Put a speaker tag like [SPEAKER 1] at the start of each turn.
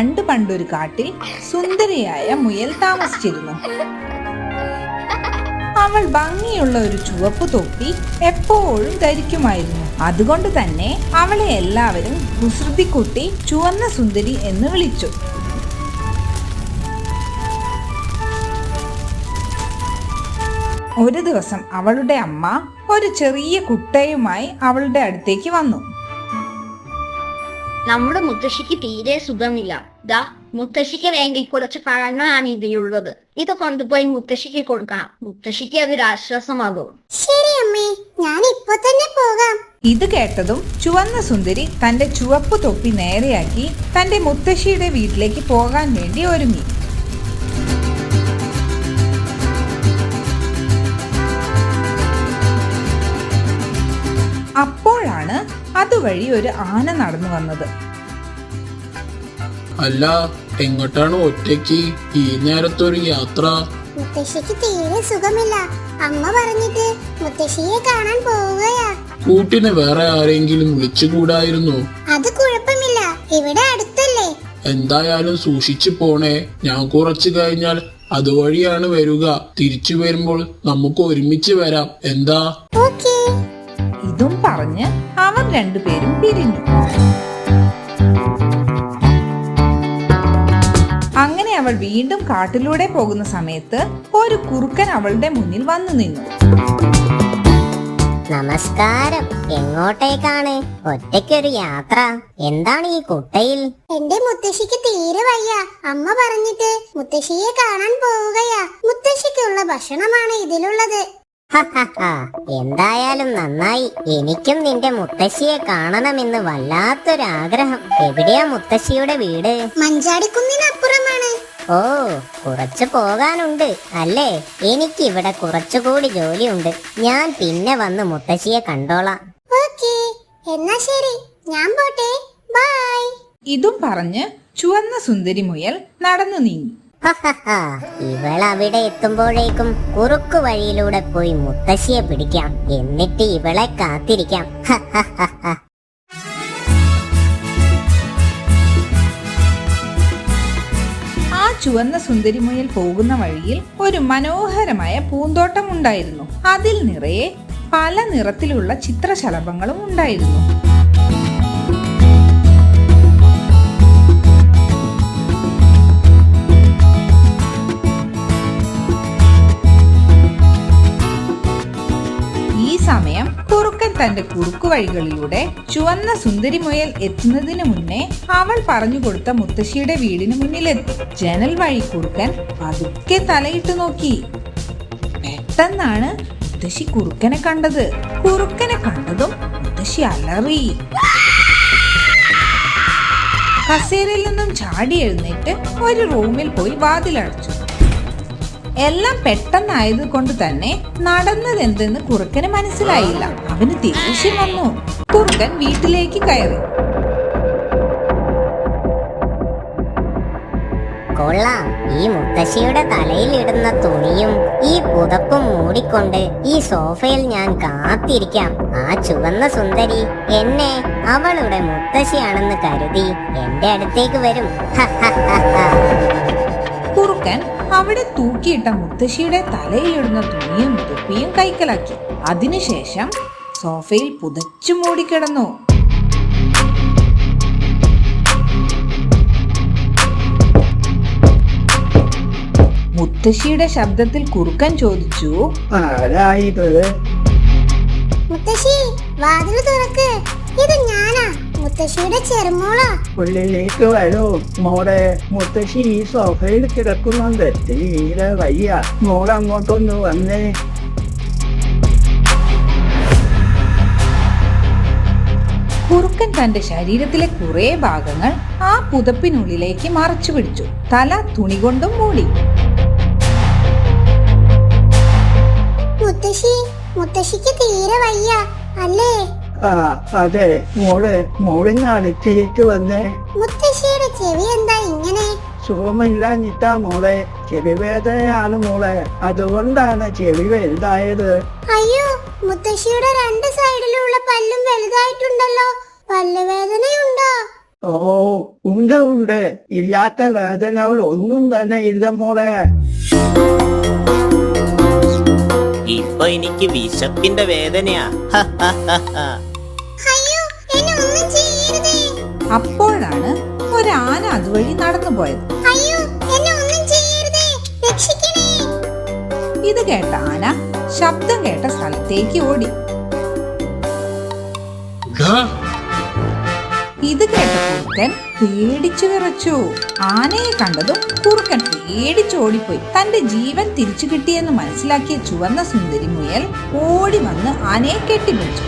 [SPEAKER 1] പണ്ട് പണ്ടൊരു കാട്ടിൽ സുന്ദരിയായ മുയൽ താമസിച്ചിരുന്നു. അവൾ ഭംഗിയുള്ള ഒരു ചുവപ്പ് തൊപ്പി എപ്പോഴും ധരിക്കുമായിരുന്നു. അതുകൊണ്ട് തന്നെ അവളെ എല്ലാവരും കുസൃതിക്കുട്ടി ചുവന്ന സുന്ദരി എന്ന് വിളിച്ചു. ഒരു ദിവസം അവളുടെ അമ്മ ഒരു ചെറിയ കുട്ടയുമായി അവളുടെ അടുത്തേക്ക് വന്നു.
[SPEAKER 2] നമ്മുടെ മുത്തശ്ശിക്ക് തീരെ സുഖമില്ല. ദാ മുത്തശ്ശിക്ക് വേണ്ടി കുറച്ച് പഴങ്ങളാണ് ഇതിലുള്ളത് ഇത് കൊണ്ടുപോയി മുത്തശ്ശിക്ക് കൊടുക്കാം മുത്തശ്ശിക്ക് അതൊരു ആശ്വാസമാകും.
[SPEAKER 3] ശരി അമ്മേ ഞാൻ ഇപ്പൊ തന്നെ പോകാം.
[SPEAKER 1] ഇത് കേട്ടതും ചുവന്ന സുന്ദരി തന്റെ ചുവപ്പ് തൊപ്പി നേരെയാക്കി തന്റെ മുത്തശ്ശിയുടെ വീട്ടിലേക്ക് പോകാൻ വേണ്ടി ഒരുങ്ങി. അപ്പോഴാണ് അതുവഴി ഒരു ആന നടന്നു വന്നത്.
[SPEAKER 4] അല്ല എങ്ങോട്ടാണ് ഒറ്റയ്ക്ക്? ഈ നേരത്തൊരു യാത്ര.
[SPEAKER 3] മുത്തശ്ശിക്ക് തീരെ സുഖമില്ല. അമ്മ പറഞ്ഞിട്ട് മുത്തശ്ശിയെ കാണാൻ പോവുകയാ.
[SPEAKER 4] കൂട്ടിന് വേറെ ആരെങ്കിലും വിളിച്ചുകൂടായിരുന്നു?
[SPEAKER 3] അത് കുഴപ്പമില്ല. ഇവിടെ അടുത്തല്ലേ.
[SPEAKER 4] എന്തായാലും സൂക്ഷിച്ചു പോണേ. ഞാൻ കുറച്ചു കഴിഞ്ഞാൽ അതുവഴിയാണ് വരിക. തിരിച്ചു വരുമ്പോൾ നമുക്ക് ഒരുമിച്ച് വരാം. എന്താ?
[SPEAKER 3] ഓക്കേ.
[SPEAKER 1] ഇതും പറഞ്ഞ് അവർ രണ്ടുപേരും പിരിഞ്ഞു. അവൾ വീണ്ടും കാട്ടിലൂടെ പോകുന്ന സമയത്ത് ഒരു കുറുക്കൻ അവളുടെ മുന്നിൽ വന്നു നിന്നു.
[SPEAKER 5] നമസ്കാരം. എങ്ങോട്ടേക്കാണ്? ഒറ്റയ്ക്കൊരു യാത്ര. എന്താണ് ഈ കുട്ടയിൽ?
[SPEAKER 3] എന്റെ മുത്തശ്ശിക്ക് തീരെ വയ്യ. അമ്മ പറഞ്ഞിട്ട് മുത്തശ്ശിയെ കാണാൻ പോവുകയാ. മുത്തശ്ശിക്കുള്ള ഭക്ഷണമാണ് ഇതിലുള്ളത്.
[SPEAKER 5] ഹഹഹ, എന്തായാലും നന്നായി. എനിക്കും നിന്റെ മുത്തശ്ശിയെ കാണണമെന്ന് വല്ലാത്തൊരാഗ്രഹം. എവിടെയാ മുത്തശ്ശിയുടെ വീട്?
[SPEAKER 3] മഞ്ചാടിക്കുന്നിനപ്പുറമാണ്.
[SPEAKER 5] ഓ കുറച്ച് പോകാനുണ്ട് അല്ലേ? എനിക്കിവിടെ കുറച്ചുകൂടി ജോലിയുണ്ട്. ഞാൻ പിന്നെ വന്ന് മുത്തശ്ശിയെ കണ്ടോളാം.
[SPEAKER 3] ഓക്കേ എന്നാ ശരി. ഞാൻ പോട്ടെ. ബൈ.
[SPEAKER 1] ഇതും പറഞ്ഞ് ചുവന്ന സുന്ദരി മുയൽ നടന്നു നീങ്ങി.
[SPEAKER 5] ഇവൾ അവിടെ എത്തുമ്പോഴേക്കും കുറുക്കു വഴിയിലൂടെ പോയി മുത്തശ്ശിയെ പിടിക്കാം. എന്നിട്ട് ഇവളെ കാത്തിരിക്കാം.
[SPEAKER 1] ചുവന്ന സുന്ദരി മുയൽ പോകുന്ന വഴിയിൽ ഒരു മനോഹരമായ പൂന്തോട്ടം ഉണ്ടായിരുന്നു അതിൽ നിറയെ പല നിറത്തിലുള്ള ചിത്രശലഭങ്ങളും ഉണ്ടായിരുന്നു. തന്റെ കുറുക്കു വഴികളിലൂടെ ചുവന്ന സുന്ദരി മുയൽ എത്തുന്നതിന് മുന്നേ അവൾ പറഞ്ഞു കൊടുത്ത മുത്തശ്ശിയുടെ വീടിന് മുന്നിലെത്തി. ജനൽ വഴി കുറുക്കൻ പതുക്കെ തലയിട്ട് നോക്കി. പെട്ടെന്നാണ് മുത്തശ്ശി കുറുക്കനെ കണ്ടത്. കുറുക്കനെ കണ്ടതും മുത്തശ്ശി അലറി. കസേരയിൽ നിന്നും ചാടി എഴുന്നേറ്റ് ഒരു റൂമിൽ പോയി വാതിലടച്ചു. എല്ലാം പെട്ടെന്നായത് കൊണ്ട് തന്നെ നടന്നത് എന്തെന്ന് കുറുക്കന് മനസ്സിലായില്ല. അവന് ദേഷ്യം വന്നു. കുറുക്കൻ വീട്ടിലേക്ക് കയറി.
[SPEAKER 5] കൊള്ളാം. ഈ മുത്തശ്ശിയുടെ തലയിൽ ഇടുന്ന തുണിയും ഈ പുതപ്പും മൂടിക്കൊണ്ട് ഈ സോഫയിൽ ഞാൻ കാത്തിരിക്കാം. ആ ചുവന്ന സുന്ദരി എന്നെ അവളുടെ മുത്തശ്ശിയാണെന്ന് കരുതി എന്റെ അടുത്തേക്ക് വരും.
[SPEAKER 1] കുറുക്കൻ അവിടെ തൂക്കിയിട്ട മുത്തശ്ശിയുടെ തലയിലിടുന്ന തുണിയും തൊപ്പിയും കൈക്കലാക്കി. അതിനുശേഷം സോഫയിൽ പുതച്ചു മൂടിക്കിടന്നു. മുത്തശ്ശിയുടെ ശബ്ദത്തിൽ കുറുക്കൻ ചോദിച്ചു
[SPEAKER 3] മുത്തശ്ശി വാതിൽ തുറക്ക്. ഇത് ഞാനാ. മുത്തശ്ശിയുടെ ചെറുമോളാ.
[SPEAKER 6] ഉള്ളിലേക്ക് വരൂ. മോളെ മുത്തശ്ശി ഈ സോഫയിൽ കിടക്കുന്നുണ്ട്. തീരെ വയ്യ. മോളങ്ങോട്ടൊന്ന് വന്നേ.
[SPEAKER 1] കുറുക്കൻ തന്റെ ശരീരത്തിലെ കുറെ ഭാഗങ്ങൾ ആ പുതപ്പിനുള്ളിലേക്ക് മറച്ചു പിടിച്ചു. തല തുണി കൊണ്ടും മൂടി.
[SPEAKER 3] മുത്തശ്ശി മുത്തശ്ശിക്ക് തീരെ വയ്യ. അല്ലേ?
[SPEAKER 6] ആ അതെ. മോൾ മോളിന് അടുത്തേക്ക് വന്നേ?
[SPEAKER 3] മുത്തശ്ശിയുടെ ചെവി എന്താ ഇങ്ങനെ?
[SPEAKER 6] സുഖമില്ലാഞ്ഞിട്ടാ മോളെ. ചെവി വേദനയാണ് മോളെ. അതുകൊണ്ടാണ് ചെവി വലുതായത്.
[SPEAKER 3] അയ്യോ മുത്തശ്ശിയുടെ രണ്ട് സൈഡിലുള്ള പല്ലും വലുതായിട്ടുണ്ടല്ലോ. പല്ല് വേദനയുണ്ടോ?
[SPEAKER 6] ഓ ഉണ്ട് ഉണ്ട്. ഇല്ലാത്ത വേദനകൾ ഒന്നും തന്നെ ഇല്ല മോളെ.
[SPEAKER 7] ഇപ്പൊ എനിക്ക് വിശപ്പിന്റെ വേദനയാ.
[SPEAKER 1] അതുവഴി നടന്നു പോയത്. ഇത് കേട്ട ആന ശബ്ദം കേട്ട സ്ഥലത്തേക്ക് ഓടി. ഇത് കേട്ട കുറുക്കൻ പേടിച്ചു വിറച്ചു. ആനയെ കണ്ടതും കുറുക്കൻ പേടിച്ചോടിപ്പോയി തന്റെ ജീവൻ തിരിച്ചു കിട്ടിയെന്ന് മനസ്സിലാക്കിയ ചുവന്ന സുന്ദരി മുയൽ ഓടി വന്ന് ആനയെ കെട്ടിപ്പിടിച്ചു.